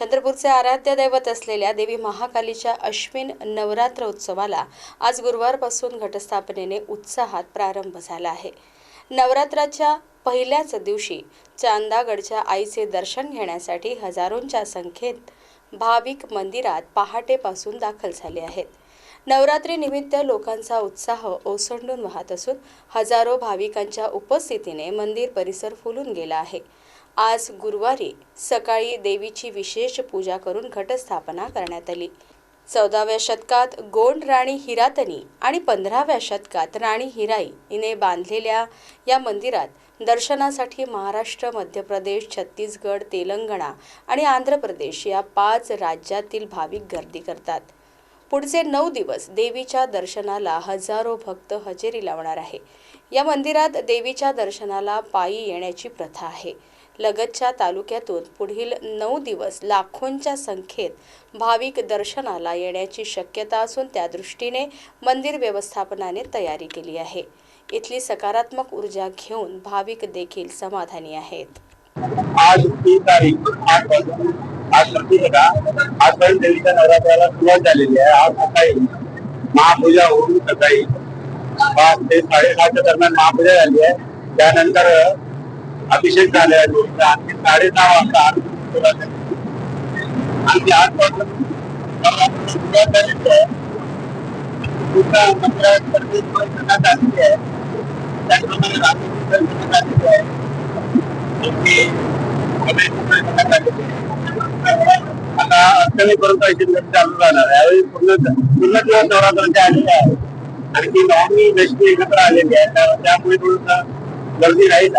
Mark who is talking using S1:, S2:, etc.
S1: चंद्रपूरचे आराध्य दैवत असलेल्या देवी महाकालीच्या अश्विन नवरात्र उत्सवाला आज गुरुवारपासून घटस्थापनेने उत्साहात प्रारंभ झाला आहे. नवरात्राच्या पहिल्याच दिवशी चांदागडच्या आईचे दर्शन घेण्यासाठी हजारोंच्या संख्येत भाविक मंदिरात पहाटेपासून दाखल झाले आहेत. नवरात्रीनिमित्त लोकांचा उत्साह ओसंडून वाहत असून हजारो भाविकांच्या उपस्थितीने मंदिर परिसर फुलून गेला आहे. आज गुरुवारी सकाळी देवीची विशेष पूजा करून घटस्थापना करण्यात आली. चौदाव्या शतकात गोंड राणी हिरातनी आणि पंधराव्या शतकात राणी हिराई हिने बांधलेल्या या मंदिरात दर्शनासाठी महाराष्ट्र मध्य प्रदेश छत्तीसगड तेलंगणा आणि आंध्र प्रदेश या पाच राज्यातील भाविक गर्दी करतात. पुढचे नऊ दिवस देवीच्या दर्शनाला हजारो भक्त हजेरी लावणार आहे. या मंदिरात देवीच्या दर्शनाला पायी येण्याची प्रथा आहे. लगतच्या तालुक्यातून पुढील नऊ दिवस लाखोंच्या संख्येत भाविक दर्शनाला येण्याची शक्यता असून त्या दृष्टीने मंदिर व्यवस्थापनाने तयारी केली आहे. इथली सकारात्मक ऊर्जा घेऊन भाविक देखील समाधानी आहेत.
S2: आज तीन तारीख आठ वाजून आज प्रतीक का आजपर्यंत देवीच्या नवरात्राला सुरुवात झालेली आहे. आज सकाळी महापूजा होऊन सकाळी पाच ते साडेसहाच्या दरम्यान महापूजा झाली आहे. त्यानंतर अभिषेक झाले आहे देवीचा. आणखी वाजता आणखी आजपासून नवरात्र त्याचप्रमाणे आता अष्टमीपर्यंत अशी चालू राहणार आहे. यावेळी पूर्ण पूर्ण दिवस नवरात्राचे आलेले आहे. आणखी नवमी दशमी एकत्र आलेली आहे. त्यामुळे थोडस गर्दी राहील.